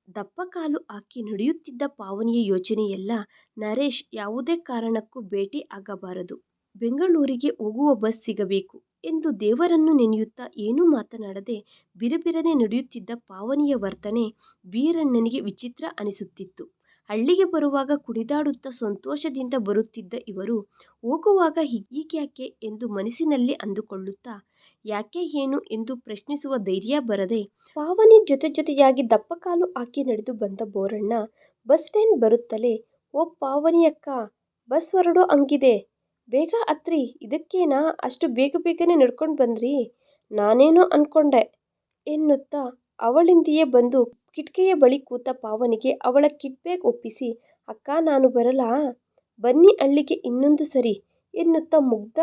ದಪ್ಪಕಾಲು ಹಾಕಿ ನಡೆಯುತ್ತಿದ್ದ ಪಾವನಿಯ ಯೋಚನೆಯೆಲ್ಲ ನರೇಶ್ ಯಾವುದೇ ಕಾರಣಕ್ಕೂ ಭೇಟಿ ಆಗಬಾರದು. ಬೆಂಗಳೂರಿಗೆ ಹೋಗುವ ಬಸ್ ಸಿಗಬೇಕು ಎಂದು ದೇವರನ್ನು ನೆನೆಯುತ್ತಾ ಏನೂ ಮಾತನಾಡದೆ ಬಿರಬಿರನೆ ನಡೆಯುತ್ತಿದ್ದ ಪಾವನಿಯ ವರ್ತನೆ ಬೀರಣ್ಣನಿಗೆ ವಿಚಿತ್ರ ಅನಿಸುತ್ತಿತ್ತು. ಹಳ್ಳಿಗೆ ಬರುವಾಗ ಕುಣಿದಾಡುತ್ತಾ ಸಂತೋಷದಿಂದ ಬರುತ್ತಿದ್ದ ಇವರು ಹೋಗುವಾಗ ಹೀಗೀಗ್ಯಾಕೆ ಎಂದು ಮನಸ್ಸಿನಲ್ಲಿ ಅಂದುಕೊಳ್ಳುತ್ತಾ ಯಾಕೆ ಏನು ಎಂದು ಪ್ರಶ್ನಿಸುವ ಧೈರ್ಯ ಬರದೆ ಪಾವನಿ ಜೊತೆ ಜೊತೆಯಾಗಿ ದಪ್ಪಕಾಲು ಹಾಕಿ ನಡೆದು ಬಂದ ಬೋರಣ್ಣ, ಬಸ್ ಸ್ಟ್ಯಾಂಡ್ ಬರುತ್ತಲೇ? ಓ ಪಾವನಿ ಅಕ್ಕ ಬಸ್ ಹೊರಡೋ ಹಂಗಿದೆ. ಬೇಗ ಹತ್ರಿ, ಇದಕ್ಕೇನಾ? ಅಷ್ಟು ಬೇಗ ಬೇಗನೆ ನಡ್ಕೊಂಡು ಬಂದ್ರಿ? ನಾನೇನೋ ಅನ್ಕೊಂಡೆ ಎನ್ನುತ್ತಾ ಅವಳಿಂದೆಯೇ ಬಂದು ಕಿಟಕಿಯ ಬಳಿ ಕೂತ ಪಾವನಿಗೆ ಅವಳ ಕಿಟ್ ಒಪ್ಪಿಸಿ, ಅಕ್ಕ, ನಾನು ಬರಲಾ? ಬನ್ನಿ ಹಳ್ಳಿಗೆ ಇನ್ನೊಂದು ಸರಿ ಎನ್ನುತ್ತಾ ಮುಗ್ಧ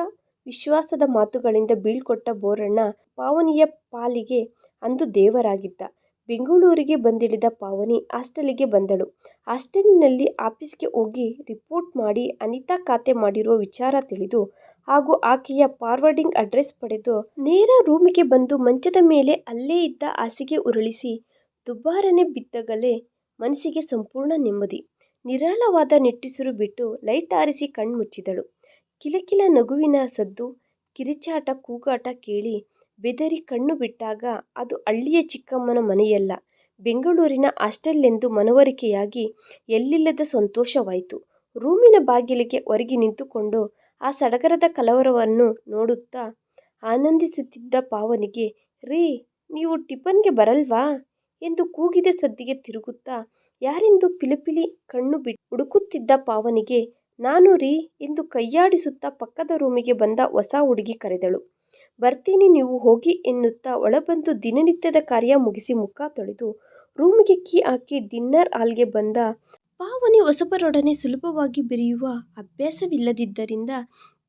ವಿಶ್ವಾಸದ ಮಾತುಗಳಿಂದ ಬೀಳ್ಕೊಟ್ಟ ಬೋರಣ್ಣ ಪಾವನಿಯ ಪಾಲಿಗೆ ಅಂದು ದೇವರಾಗಿದ್ದ. ಬೆಂಗಳೂರಿಗೆ ಬಂದಿಳಿದ ಪಾವನಿ ಹಾಸ್ಟೆಲಿಗೆ ಬಂದಳು. ಹಾಸ್ಟೆಲಿನಲ್ಲಿ ಆಫೀಸ್ಗೆ ಹೋಗಿ ರಿಪೋರ್ಟ್ ಮಾಡಿ ಅನಿತಾ ಖಾತೆ ಮಾಡಿರುವ ವಿಚಾರ ತಿಳಿದು ಹಾಗೂ ಆಕೆಯ ಫಾರ್ವರ್ಡಿಂಗ್ ಅಡ್ರೆಸ್ ಪಡೆದು ನೇರ ರೂಮಿಗೆ ಬಂದು ಮಂಚದ ಮೇಲೆ ಅಲ್ಲೇ ಇದ್ದ ಹಾಸಿಗೆ ಉರುಳಿಸಿ ದುಬಾರನೆ ಬಿದ್ದಗಲೇ ಮನಸ್ಸಿಗೆ ಸಂಪೂರ್ಣ ನೆಮ್ಮದಿ. ನಿರಾಳವಾದ ನಿಟ್ಟುಸಿರು ಬಿಟ್ಟು ಲೈಟ್ ಆರಿಸಿ ಕಣ್ಣು ಮುಚ್ಚಿದಳು. ಕಿಲಕಿಲ ನಗುವಿನ ಸದ್ದು, ಕಿರಿಚಾಟ ಕೂಗಾಟ ಕೇಳಿ ಬೆದರಿ ಕಣ್ಣು ಬಿಟ್ಟಾಗ ಅದು ಹಳ್ಳಿಯ ಚಿಕ್ಕಮ್ಮನ ಮನೆಯಲ್ಲ. ಬೆಂಗಳೂರಿನ ಹಾಸ್ಟೆಲ್ಲೆಂದು ಮನವರಿಕೆಯಾಗಿ ಎಲ್ಲಿಲ್ಲದ ಸಂತೋಷವಾಯಿತು. ರೂಮಿನ ಬಾಗಿಲಿಗೆ ಹೊರಗೆ ನಿಂತುಕೊಂಡು ಆ ಸಡಗರದ ಕಲವರವನ್ನು ನೋಡುತ್ತಾ ಆನಂದಿಸುತ್ತಿದ್ದ ಪಾವನಿಗೆ ರೀ ನೀವು ಟಿಫನ್ಗೆ ಬರಲ್ವಾ? ಎಂದು ಕೂಗಿದ ಸದ್ದಿಗೆ ತಿರುಗುತ್ತಾ ಯಾರೆಂದು ಪಿಲಿಪಿಲಿ ಕಣ್ಣು ಬಿಟ್ಟು ಹುಡುಕುತ್ತಿದ್ದ ಪಾವನಿಗೆ ನಾನು ರೀ ಎಂದು ಕೈಯಾಡಿಸುತ್ತಾ ಪಕ್ಕದ ರೂಮಿಗೆ ಬಂದ ಹೊಸ ಹುಡುಗಿ ಕರೆದಳು. ಬರ್ತೀನಿ ನೀವು ಹೋಗಿ ಎನ್ನುತ್ತಾ ಒಳಬಂದು ದಿನನಿತ್ಯದ ಕಾರ್ಯ ಮುಗಿಸಿ ಮುಖ ತೊಳೆದು ರೂಮಿಗೆ ಕೀ ಹಾಕಿ ಡಿನ್ನರ್ ಹಾಲ್ಗೆ ಬಂದ ಪಾವನಿ ಹೊಸಬರೊಡನೆ ಸುಲಭವಾಗಿ ಬೆರೆಯುವ ಅಭ್ಯಾಸವಿಲ್ಲದಿದ್ದರಿಂದ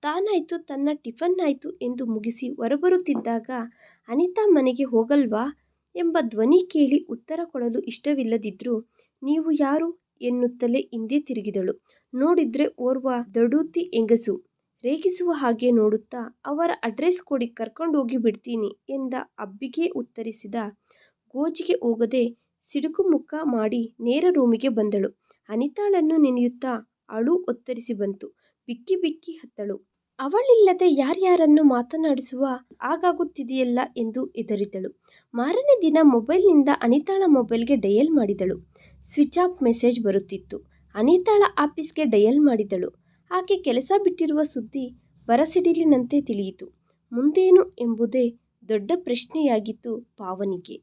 ತಾನಾಯಿತು, ತನ್ನ ಟಿಫನ್ ಆಯಿತು ಎಂದು ಮುಗಿಸಿ ಹೊರಬರುತ್ತಿದ್ದಾಗ, ಅನಿತಾ ಮನೆಗೆ ಹೋಗಲ್ವಾ ಎಂಬ ಧ್ವನಿ ಕೇಳಿ ಉತ್ತರ ಕೊಡಲು ಇಷ್ಟವಿಲ್ಲದಿದ್ದರೂ ನೀವು ಯಾರು ಎನ್ನುತ್ತಲೇ ಹಿಂದೆ ತಿರುಗಿದಳು. ನೋಡಿದ್ರೆ ಓರ್ವ ದಡೂತಿ ಹೆಂಗಸು. ರೇಗಿಸುವ ಹಾಗೆ ನೋಡುತ್ತಾ, ಅವರ ಅಡ್ರೆಸ್ ಕೊಡಿ ಕರ್ಕೊಂಡೋಗಿ ಬಿಡ್ತೀನಿ ಎಂದ ಅಬ್ಬಿಗೆ ಉತ್ತರಿಸಿದ ಗೋಜಿಗೆ ಹೋಗದೆ ಸಿಡುಕು ಮುಖ ಮಾಡಿ ನೇರ ರೂಮಿಗೆ ಬಂದಳು. ಅನಿತಾಳನ್ನು ನೆನೆಯುತ್ತಾ ಅಳು ಒತ್ತರಿಸಿ ಬಂತು. ಬಿಕ್ಕಿ ಬಿಕ್ಕಿ ಹತ್ತಳು ಅವಳಿಲ್ಲದೆ ಯಾರ್ಯಾರನ್ನು ಮಾತನಾಡಿಸುವ ಹಾಗಾಗುತ್ತಿದೆಯಲ್ಲ ಎಂದು ಹೆದರಿದಳು. ಮಾರನೇ ದಿನ ಮೊಬೈಲ್ನಿಂದ ಅನಿತಾಳ ಮೊಬೈಲ್ಗೆ ಡಯಲ್ ಮಾಡಿದಳು. ಸ್ವಿಚ್ ಆಫ್ ಮೆಸೇಜ್ ಬರುತ್ತಿತ್ತು. ಅನಿತಾಳ ಆಫೀಸ್ಗೆ ಡಯಲ್ ಮಾಡಿದಳು. ಆಕೆ ಕೆಲಸ ಬಿಟ್ಟಿರುವ ಸುದ್ದಿ ಬರಸಿಡಿಲಿನಂತೆ ತಿಳಿಯಿತು. ಮುಂದೇನು ಎಂಬುದೇ ದೊಡ್ಡ ಪ್ರಶ್ನೆಯಾಗಿತ್ತು ಪಾವನಿಗೆ.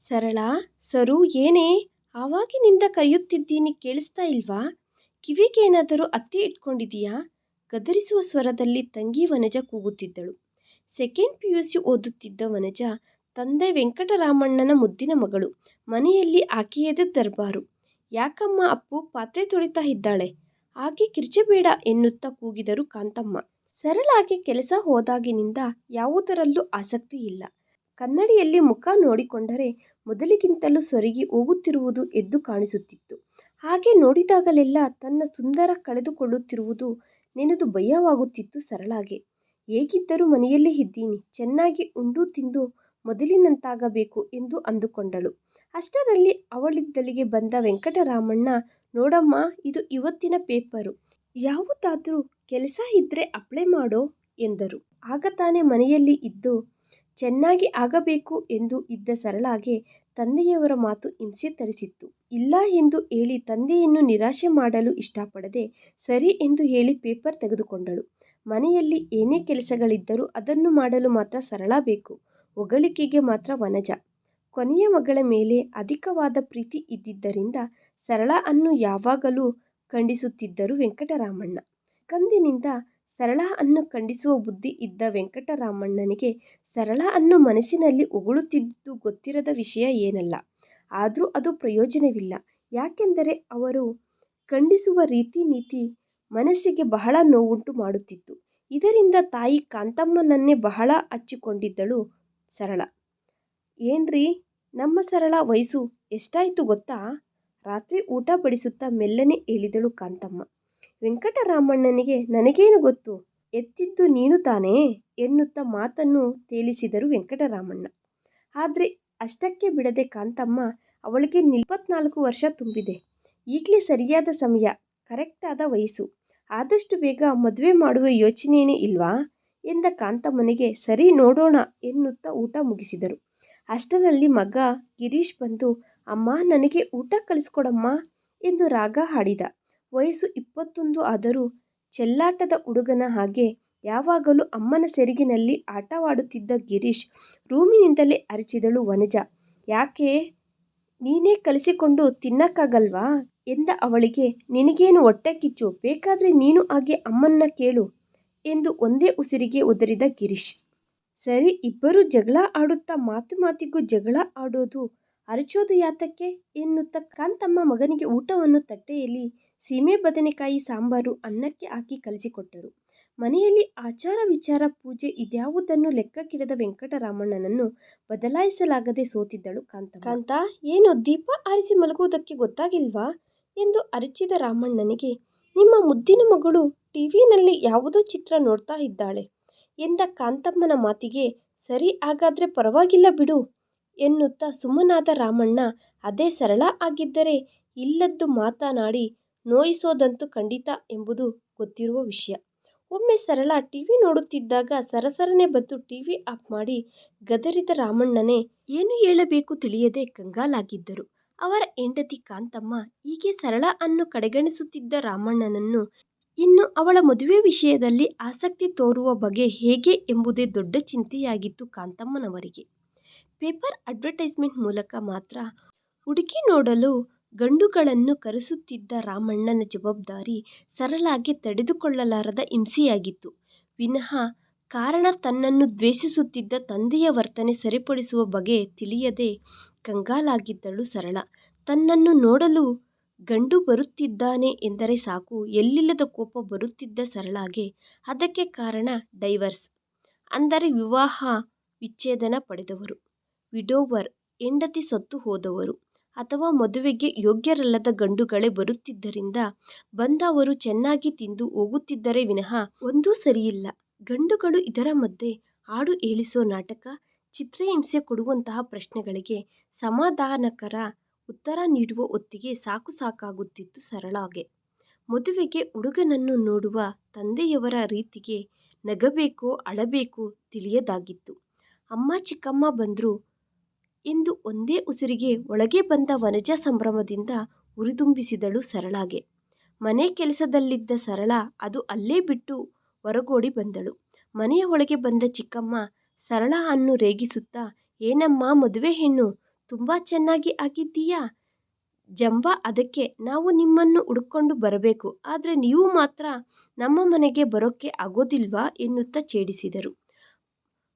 ಸರಳ, ಸರು, ಏನೇ ಆವಾಗಿನಿಂದ ಕರೆಯುತ್ತಿದ್ದೀನಿ ಕೇಳಿಸ್ತಾ ಇಲ್ವಾ? ಕಿವಿಗೇನಾದರೂ ಅತ್ತಿ ಇಟ್ಕೊಂಡಿದೀಯಾ? ಗದರಿಸುವ ಸ್ವರದಲ್ಲಿ ತಂಗಿ ವನಜ ಕೂಗುತ್ತಿದ್ದಳು. ಸೆಕೆಂಡ್ ಪಿ ಯು ಸಿ ಓದುತ್ತಿದ್ದ ವನಜ, ತಂದೆ ವೆಂಕಟರಾಮಣ್ಣನ ಮುದ್ದಿನ ಮಗಳು. ಮನೆಯಲ್ಲಿ ಆಕೆಯದ ದರ್ಬಾರು. ಯಾಕಮ್ಮ ಅಪ್ಪು ಪಾತ್ರೆ ತೊಳಿತಾ ಇದ್ದಾಳೆ. ಹಾಗೆ ಕಿರ್ಚಬೇಡ ಎನ್ನುತ್ತಾ ಕೂಗಿದರು ಕಾಂತಮ್ಮ. ಸರಳಾಗೆ ಕೆಲಸ ಹೋದಾಗಿನಿಂದ ಯಾವುದರಲ್ಲೂ ಆಸಕ್ತಿ ಇಲ್ಲ. ಕನ್ನಡಿಯಲ್ಲಿ ಮುಖ ನೋಡಿಕೊಂಡರೆ ಮೊದಲಿಗಿಂತಲೂ ಸೊರಗಿ ಹೋಗುತ್ತಿರುವುದು ಎದ್ದು ಕಾಣಿಸುತ್ತಿತ್ತು. ಹಾಗೆ ನೋಡಿದಾಗಲೆಲ್ಲ ತನ್ನ ಸುಂದರ ಕಳೆದುಕೊಳ್ಳುತ್ತಿರುವುದು ನೆನೆದು ಭಯವಾಗುತ್ತಿತ್ತು ಸರಳಾಗೆ. ಹೇಗಿದ್ದರೂ ಮನೆಯಲ್ಲೇ ಇದ್ದೀನಿ. ಚೆನ್ನಾಗಿ ಉಂಡು ತಿಂದು ಮೊದಲಿನಂತಾಗಬೇಕು ಎಂದು ಅಂದುಕೊಂಡಳು. ಅಷ್ಟರಲ್ಲಿ ಅವಳಿದ್ದಲ್ಲಿಗೆ ಬಂದ ವೆಂಕಟರಾಮಣ್ಣ, ನೋಡಮ್ಮ, ಇದು ಇವತ್ತಿನ ಪೇಪರು. ಯಾವುದಾದರೂ ಕೆಲಸ ಇದ್ದರೆ ಅಪ್ಲೈ ಮಾಡೋ ಎಂದರು. ಆಗ ತಾನೇ ಮನೆಯಲ್ಲಿ ಇದ್ದು, ಚೆನ್ನಾಗಿ ಆಗಬೇಕು ಎಂದು ಇದ್ದ ಸರಳಾಗೆ ತಂದೆಯವರ ಮಾತು ಹಿಂಸೆ ತರಿಸಿತ್ತು. ಇಲ್ಲ ಎಂದು ಹೇಳಿ ತಂದೆಯನ್ನು ನಿರಾಶೆ ಮಾಡಲು ಇಷ್ಟಪಡದೆ ಸರಿ ಎಂದು ಹೇಳಿ ಪೇಪರ್ ತೆಗೆದುಕೊಂಡಳು. ಮನೆಯಲ್ಲಿ ಏನೇ ಕೆಲಸಗಳಿದ್ದರೂ ಅದನ್ನು ಮಾಡಲು ಮಾತ್ರ ಸರಳ ಬೇಕು. ಹೊಗಳಿಕೆಗೆ ಮಾತ್ರ ವನಜಾ. ಕೊನೆಯ ಮಗಳ ಮೇಲೆ ಅಧಿಕವಾದ ಪ್ರೀತಿ ಇದ್ದಿದ್ದರಿಂದ ಸರಳ ಅನ್ನು ಯಾವಾಗಲೂ ಖಂಡಿಸುತ್ತಿದ್ದರು ವೆಂಕಟರಾಮಣ್ಣ. ಕಂದಿನಿಂದ ಸರಳ ಅನ್ನು ಖಂಡಿಸುವ ಬುದ್ಧಿ ಇದ್ದ ವೆಂಕಟರಾಮಣ್ಣನಿಗೆ ಸರಳ ಅನ್ನು ಮನಸ್ಸಿನಲ್ಲಿ ಹೊಗಳುತ್ತಿದ್ದುದು ಗೊತ್ತಿರದ ವಿಷಯ ಏನಲ್ಲ. ಆದರೂ ಅದು ಪ್ರಯೋಜನವಿಲ್ಲ. ಯಾಕೆಂದರೆ ಅವರು ಖಂಡಿಸುವ ರೀತಿ ನೀತಿ ಮನಸ್ಸಿಗೆ ಬಹಳ ನೋವುಂಟು ಮಾಡುತ್ತಿತ್ತು. ಇದರಿಂದ ತಾಯಿ ಕಾಂತಮ್ಮನನ್ನೇ ಬಹಳ ಹಚ್ಚಿಕೊಂಡಿದ್ದಳು ಸರಳಾ. ಏನ್ರೀ ನಮ್ಮ ಸರಳ ವಯಸ್ಸು ಎಷ್ಟಾಯ್ತು ಗೊತ್ತಾ? ರಾತ್ರಿ ಊಟ ಬಡಿಸುತ್ತಾ ಮೆಲ್ಲನೆ ಹೇಳಿದಳು ಕಾಂತಮ್ಮ. ವೆಂಕಟರಾಮಣ್ಣನಿಗೆ ನನಗೇನು ಗೊತ್ತು? ಎತ್ತಿದ್ದು ನೀನು ತಾನೇ ಎನ್ನುತ್ತಾ ಮಾತನ್ನು ತೇಲಿಸಿದರು ವೆಂಕಟರಾಮಣ್ಣ. ಆದ್ರೆ ಅಷ್ಟಕ್ಕೆ ಬಿಡದೆ ಕಾಂತಮ್ಮ ಅವಳಿಗೆ ಇಪ್ಪತ್ನಾಲ್ಕು ವರ್ಷ ತುಂಬಿದೆ. ಈಗಲೇ ಸರಿಯಾದ ಸಮಯ. ಕರೆಕ್ಟಾದ ವಯಸ್ಸು. ಆದಷ್ಟು ಬೇಗ ಮದುವೆ ಮಾಡುವ ಯೋಚನೆಯೇ ಇಲ್ವಾ? ಎಂದ ಕಾಂತಮ್ಮನಿಗೆ, ಸರಿ ನೋಡೋಣ ಎನ್ನುತ್ತಾ ಊಟ ಮುಗಿಸಿದರು. ಅಷ್ಟರಲ್ಲಿ ಮಗ ಗಿರೀಶ್ ಬಂದು, ಅಮ್ಮ, ನನಗೆ ಊಟ ಕಲಿಸ್ಕೊಡಮ್ಮ ಎಂದು ರಾಗ ಹಾಡಿದ. ವಯಸ್ಸು ಇಪ್ಪತ್ತೊಂದು ಆದರೂ ಚೆಲ್ಲಾಟದ ಹುಡುಗನ ಹಾಗೆ ಯಾವಾಗಲೂ ಅಮ್ಮನ ಸೆರಗಿನಲ್ಲಿ ಆಟವಾಡುತ್ತಿದ್ದ ಗಿರೀಶ್ ರೂಮಿನಿಂದಲೇ ಅರಚಿದಳು ವನಜ ಯಾಕೆ ನೀನೇ ಕಲಿಸಿಕೊಂಡು ತಿನ್ನಕ್ಕಾಗಲ್ವಾ? ಎಂದ ಅವಳಿಗೆ ನಿನಗೇನು ಹೊಟ್ಟೆಕಿಚ್ಚು? ಬೇಕಾದರೆ ನೀನು ಹಾಗೆ ಅಮ್ಮನ್ನ ಕೇಳು ಎಂದು ಒಂದೇ ಉಸಿರಿಗೆ ಒದರಿದ ಗಿರೀಶ್. ಸರಿ, ಇಬ್ಬರೂ ಜಗಳ ಆಡುತ್ತಾ ಮಾತು ಮಾತಿಗೂ ಜಗಳ ಆಡೋದು ಅರಚೋದು ಯಾತಕ್ಕೆ? ಎನ್ನುತ್ತ ಕಾಂತಮ್ಮ ಮಗನಿಗೆ ಊಟವನ್ನು ತಟ್ಟೆಯಲ್ಲಿ ಸೀಮೆ ಬದನೆಕಾಯಿ ಸಾಂಬಾರು ಅನ್ನಕ್ಕೆ ಹಾಕಿ ಕಲಿಸಿಕೊಟ್ಟರು. ಮನೆಯಲ್ಲಿ ಆಚಾರ ವಿಚಾರ ಪೂಜೆ ಇದ್ಯಾವುದನ್ನು ಲೆಕ್ಕಕ್ಕಿಡದ ವೆಂಕಟರಾಮಣ್ಣನನ್ನು ಬದಲಾಯಿಸಲಾಗದೆ ಸೋತಿದ್ದಳು ಕಾಂತ ಕಾಂತ, ಏನು ದೀಪ ಆರಿಸಿ ಮಲಗುವುದಕ್ಕೆ ಗೊತ್ತಾಗಿಲ್ವಾ? ಎಂದು ಅರಚಿದ ರಾಮಣ್ಣನಿಗೆ, ನಿಮ್ಮ ಮುದ್ದಿನ ಮಗಳು ಟಿವಿನಲ್ಲಿ ಯಾವುದೋ ಚಿತ್ರ ನೋಡ್ತಾ ಇದ್ದಾಳೆ. ಎಂದ ಕಾಂತಮ್ಮನ ಮಾತಿಗೆ ಸರಿ ಹಾಗಾದ್ರೆ ಪರವಾಗಿಲ್ಲ ಬಿಡು ಎನ್ನುತ್ತಾ ಸುಮ್ಮನಾದ ರಾಮಣ್ಣ ಅದೇ ಸರಳ ಆಗಿದ್ದರೆ ಇಲ್ಲದ್ದು ಮಾತನಾಡಿ ನೋಯಿಸೋದಂತೂ ಖಂಡಿತ ಎಂಬುದು ಗೊತ್ತಿರುವ ವಿಷಯ. ಒಮ್ಮೆ ಸರಳ ಟಿವಿ ನೋಡುತ್ತಿದ್ದಾಗ ಸರಸರನೆ ಬಂದು ಟಿವಿ ಆಫ್ ಮಾಡಿ ಗದರಿದ ರಾಮಣ್ಣನೇ, ಏನು ಹೇಳಬೇಕು ತಿಳಿಯದೆ ಕಂಗಾಲಾಗಿದ್ದರು. ಅವರ ಹೆಂಡತಿ ಕಾಂತಮ್ಮ. ಹೀಗೆ ಸರಳ ಅನ್ನು ಕಡೆಗಣಿಸುತ್ತಿದ್ದ ರಾಮಣ್ಣನನ್ನು ಇನ್ನು ಅವಳ ಮದುವೆ ವಿಷಯದಲ್ಲಿ ಆಸಕ್ತಿ ತೋರುವ ಬಗೆ ಹೇಗೆ ಎಂಬುದೇ ದೊಡ್ಡ ಚಿಂತೆಯಾಗಿತ್ತು ಕಾಂತಮ್ಮನವರಿಗೆ. ಪೇಪರ್ ಅಡ್ವರ್ಟೈಸ್ಮೆಂಟ್ ಮೂಲಕ ಮಾತ್ರ ಹುಡುಕಿ ನೋಡಲು ಗಂಡುಗಳನ್ನು ಕರೆಸುತ್ತಿದ್ದ ರಾಮಣ್ಣನ ಜವಾಬ್ದಾರಿ ಸರಳಾಗಿ ತಡೆದುಕೊಳ್ಳಲಾರದ ಹಿಂಸೆಯಾಗಿತ್ತು ವಿನಃ ಕಾರಣ ತನ್ನನ್ನು ದ್ವೇಷಿಸುತ್ತಿದ್ದ ತಂದೆಯ ವರ್ತನೆ ಸರಿಪಡಿಸುವ ಬಗೆ ತಿಳಿಯದೆ ಕಂಗಾಲಾಗಿದ್ದಳು ಸರಳ ತನ್ನನ್ನು ನೋಡಲು ಗಂಡು ಬರುತ್ತಿದ್ದಾನೆ ಎಂದರೆ ಸಾಕು ಎಲ್ಲಿಲ್ಲದ ಕೋಪ ಬರುತ್ತಿದ್ದ ಸರಳಾಗೆ. ಅದಕ್ಕೆ ಕಾರಣ ಡೈವರ್ಸ್. ಅಂದರೆ ವಿವಾಹ ವಿಚ್ಛೇದನ ಪಡೆದವರು. ವಿಡೋವರ್ ಹೆಂಡತಿ ಸತ್ತು ಹೋದವರು. ಅಥವಾ ಮದುವೆಗೆ ಯೋಗ್ಯರಲ್ಲದ ಗಂಡುಗಳೇ ಬರುತ್ತಿದ್ದರಿಂದ ಬಂದವರು ಚೆನ್ನಾಗಿ ತಿಂದು ಹೋಗುತ್ತಿದ್ದರೆ ವಿನಃ ಒಂದೂ ಸರಿಯಿಲ್ಲ. ಗಂಡುಗಳು ಇದರ ಮಧ್ಯೆ ಹಾಡು ಏಳಿಸೋ ನಾಟಕ, ಚಿತ್ರಹಿಂಸೆ ಕೊಡುವಂತಹ ಪ್ರಶ್ನೆಗಳಿಗೆ ಸಮಾಧಾನಕರ ಉತ್ತರ ನೀಡುವ ಹೊತ್ತಿಗೆ ಸಾಕು ಸಾಕಾಗುತ್ತಿತ್ತು ಸರಳಾಗೆ. ಮದುವೆಗೆ ಹುಡುಗನನ್ನು ನೋಡುವ ತಂದೆಯವರ ರೀತಿಗೆ ನಗಬೇಕೋ ಅಳಬೇಕೋ ತಿಳಿಯದಾಗಿತ್ತು. ಅಮ್ಮ ಚಿಕ್ಕಮ್ಮ ಬಂದರು ಎಂದು ಒಂದೇ ಉಸಿರಿಗೆ ಒಳಗೆ ಬಂದ ವನಜ ಸಂಭ್ರಮದಿಂದ ಉರಿದುಂಬಿಸಿದಳು ಸರಳಾಗೆ. ಮನೆ ಕೆಲಸದಲ್ಲಿದ್ದ ಸರಳ ಅದು ಅಲ್ಲೇ ಬಿಟ್ಟು ಹೊರಗೋಡಿ ಬಂದಳು. ಮನೆಯ ಒಳಗೆ ಬಂದ ಚಿಕ್ಕಮ್ಮ ಸರಳ ಅನ್ನು ರೇಗಿಸುತ್ತಾ, ಏನಮ್ಮ ಮದುವೆ ಹೆಣ್ಣು ತುಂಬಾ ಚೆನ್ನಾಗಿ ಆಗಿದ್ದೀಯಾ? ಜಂಬ, ಅದಕ್ಕೆ ನಾವು ನಿಮ್ಮನ್ನು ಹುಡುಕೊಂಡು ಬರಬೇಕು. ಆದರೆ ನೀವು ಮಾತ್ರ ನಮ್ಮ ಮನೆಗೆ ಬರೋಕ್ಕೆ ಆಗೋದಿಲ್ವಾ? ಎನ್ನುತ್ತಾ ಛೇಡಿಸಿದರು.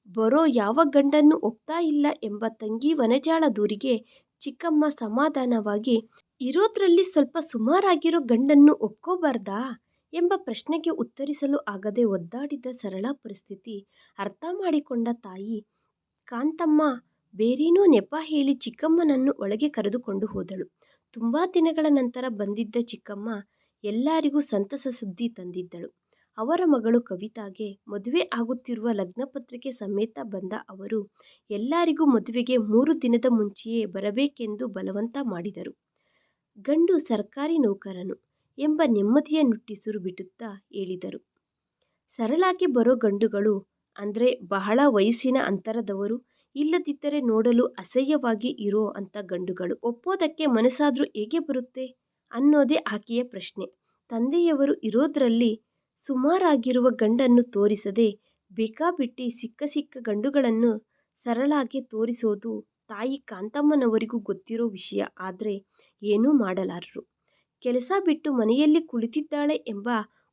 ಬರೋ ಯಾವ ಗಂಡನ್ನು ಒಪ್ತಾ ಇಲ್ಲ ಎಂಬ ತಂಗಿ ವನಜಾಳ ದೂರಿಗೆ ಚಿಕ್ಕಮ್ಮ ಸಮಾಧಾನವಾಗಿ, ಇರೋದ್ರಲ್ಲಿ ಸ್ವಲ್ಪ ಸುಮಾರಾಗಿರೋ ಗಂಡನ್ನು ಒಪ್ಕೋಬಾರ್ದಾ? ಎಂಬ ಪ್ರಶ್ನೆಗೆ ಉತ್ತರಿಸಲು ಆಗದೆ ಒದ್ದಾಡಿದ ಸರಳ ಪರಿಸ್ಥಿತಿ ಅರ್ಥ ಮಾಡಿಕೊಂಡ ತಾಯಿ, ಕಾಂತಮ್ಮ ಬೇರೇನೋ ನೆಪ ಹೇಳಿ ಚಿಕ್ಕಮ್ಮನನ್ನು ಒಳಗೆ ಕರೆದುಕೊಂಡು ಹೋದಳು. ತುಂಬಾ ದಿನಗಳ ನಂತರ ಬಂದಿದ್ದ ಚಿಕ್ಕಮ್ಮ ಎಲ್ಲರಿಗೂ ಸಂತಸ ಸುದ್ದಿ ತಂದಿದ್ದಳು. ಅವರ ಮಗಳು ಕವಿತಾಗೆ ಮದುವೆ ಆಗುತ್ತಿರುವ ಲಗ್ನಪತ್ರಿಕೆ ಸಮೇತ ಬಂದ ಅವರು ಎಲ್ಲರಿಗೂ ಮದುವೆಗೆ ಮೂರು ದಿನದ ಮುಂಚೆಯೇ ಬರಬೇಕೆಂದು ಬಲವಂತ ಮಾಡಿದರು. ಗಂಡು ಸರ್ಕಾರಿ ನೌಕರನು ಎಂಬ ನೆಮ್ಮದಿಯ ನುಟ್ಟಿಸುರು ಬಿಡುತ್ತಾ ಹೇಳಿದರು. ಸರಳಾಗಿ ಬರೋ ಗಂಡುಗಳು ಅಂದರೆ ಬಹಳ ವಯಸ್ಸಿನ ಅಂತರದವರು, ಇಲ್ಲದಿದ್ದರೆ ನೋಡಲು ಅಸಹ್ಯವಾಗಿ ಇರೋ ಅಂತ ಗಂಡುಗಳು. ಒಪ್ಪೋದಕ್ಕೆ ಮನಸ್ಸಾದರೂ ಹೇಗೆ ಬರುತ್ತೆ ಅನ್ನೋದೇ ಆಕೆಯ ಪ್ರಶ್ನೆ. ತಂದೆಯವರು ಇರೋದ್ರಲ್ಲಿ ಸುಮಾರಾಗಿರುವ ಗಂಡನ್ನು ತೋರಿಸದೆ ಬೇಕಾಬಿಟ್ಟಿ ಸಿಕ್ಕ ಸಿಕ್ಕ ಗಂಡುಗಳನ್ನು ಸರಳಾಗಿ ತೋರಿಸೋದು ತಾಯಿ ಕಾಂತಮ್ಮನವರಿಗೂ ಗೊತ್ತಿರೋ ವಿಷಯ ಆದರೆ ಏನೂ ಮಾಡಲಾರರು. ಕೆಲಸ ಬಿಟ್ಟು ಮನೆಯಲ್ಲಿ ಕುಳಿತಿದ್ದಾಳೆ ಎಂಬ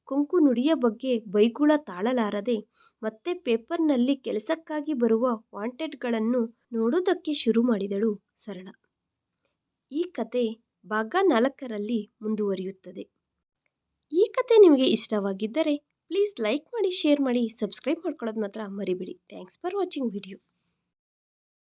ಕೊಂಕು ನುಡಿಯ ಬಗ್ಗೆ ಬೈಗುಳ ತಾಳಲಾರದೆ ಮತ್ತೆ ಪೇಪರ್ನಲ್ಲಿ ಕೆಲಸಕ್ಕಾಗಿ ಬರುವ ವಾಂಟೆಡ್ಗಳನ್ನು ನೋಡೋದಕ್ಕೆ ಶುರು ಮಾಡಿದಳು ಸರಳ. ಈ ಕತೆ ಭಾಗ ನಾಲ್ಕರಲ್ಲಿ ಮುಂದುವರಿಯುತ್ತದೆ. ಈ ಕತೆ ನಿಮಗೆ ಇಷ್ಟವಾಗಿದ್ದರೆ ಪ್ಲೀಸ್ ಲೈಕ್ ಮಾಡಿ, ಶೇರ್ ಮಾಡಿ, ಸಬ್ಸ್ಕ್ರೈಬ್ ಮಾಡ್ಕೊಳ್ಳೋದು ಮಾತ್ರ ಮರಿಬೇಡಿ ಥ್ಯಾಂಕ್ಸ್ ಫಾರ್ ವಾಚಿಂಗ್ ವಿಡಿಯೋ